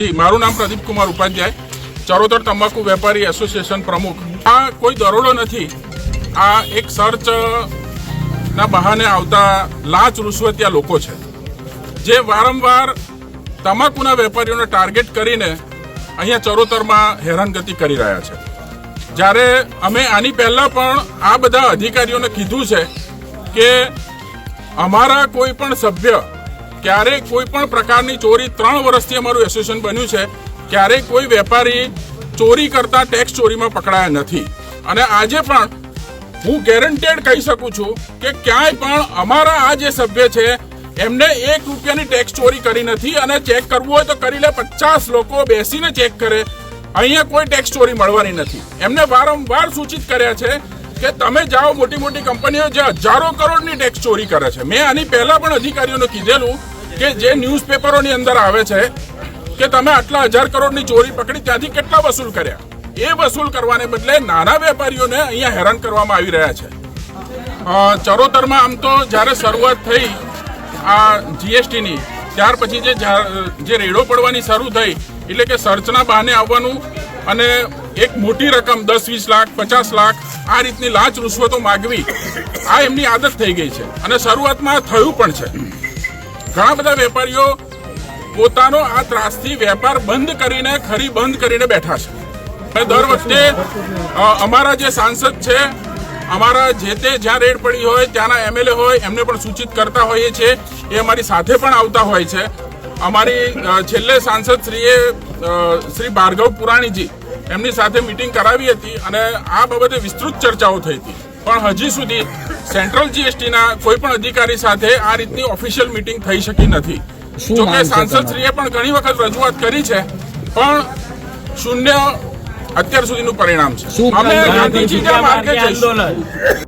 મારું નામ પ્રદીપ કુમાર ઉપાધ્યાય, ચરોતર તમાકુ વેપારી એસોસિએશન પ્રમુખ. આ કોઈ દરોડો નથી. આ એક સર્ચ ના બહાને આવતા લાંચ રૂશ્વતિયા લોકો છે. જે વારંવાર તમાકુના વેપારીઓને ટાર્ગેટ કરીને અહીંયા ચરોતરમાં હેરાનગતિ કરી રહ્યા છે. જ્યારે અમે આની પહેલા પણ આ બધા અધિકારીઓને કીધું છે કે અમારા કોઈ પણ સભ્ય ક્યારેય કોઈ પણ પ્રકારની ચોરી ત્રણ વર્ષથી અમારું એસોસિએશન બન્યું છે. ક્યારેય કોઈ વેપારી ચોરી કરતા ટેક્સ ચોરીમાં પકડાયા નથી. અને આજે પણ હું ગેરંટેડ કહી શકું છું કે ક્યાંય પણ અમારા આ જે સભ્ય છે, એમને એક રૂપિયાની ટેક્સ ચોરી કરી નથી અને ચેક કરવું હોય તો કરી લે. પચાસ લોકો બેસીને ચેક કરે. અહીંયા કોઈ ટેક્સ ચોરી મળવાની નથી. એમને વારંવાર સૂચિત કર્યા છે કે તમે જાઓ મોટી મોટી કંપનીઓ જે હજારો કરોડની ટેક્સ ચોરી કરે છે. મેં આની પહેલા પણ અધિકારીઓને કીધેલું કે જે ન્યૂઝપેપરોની અંદર આવે છે કે તમે આટલા હજાર કરોડની ચોરી પકડી ત્યાંથી કેટલા વસૂલ કર્યા? એ વસૂલ કરવાને બદલે નાના વેપારીઓને અહીંયા હેરાન કરવામાં આવી રહ્યા છે. ચરોતરમાં આમ તો જ્યારે શરૂઆત થઈ આ જીએસટીની, ત્યાર પછી જે જે રેડો પડવાની શરૂ થઈ, એટલે કે સર્ચના બહાને આવવાનું અને એક મોટી રકમ દસ વીસ લાખ, પચાસ લાખ, આ રીતની લાંચ રૂશ્વતો માગવી, આ એમની આદત થઈ ગઈ છે. અને શરૂઆતમાં થયું પણ છે. ઘણા બધા વેપારીઓ પોતાનો આ ત્રાસથી વેપાર બંધ કરીને, ખરી બંધ કરીને બેઠા છે. દર વખતે અમારા જે સાંસદ છે, અમારા જે તે જ્યાં રેડ પડી હોય, ત્યાંના એમએલએ હોય, એમને પણ સૂચિત કરતા હોઈએ છીએ. એ અમારી સાથે પણ આવતા હોય છે. અમારી છેલ્લે સાંસદ શ્રીએ શ્રી ભાર્ગવ પુરાણીજી એમની સાથે મિટિંગ કરાવી હતી અને આ બાબતે વિસ્તૃત ચર્ચાઓ થઈ હતી. પણ હજી સુધી સેન્ટ્રલ જીએસટીના કોઈ પણ અધિકારી સાથે આ રીતની ઓફિશિયલ મિટિંગ થઈ શકી નથી. શું જોકે સાંસદશ્રીએ પણ ઘણી વખત રજૂઆત કરી છે પણ શૂન્ય અત્યાર સુધીનું પરિણામ છે. અમે પ્લાન ગાંધીજી માર્ગે જઈશું.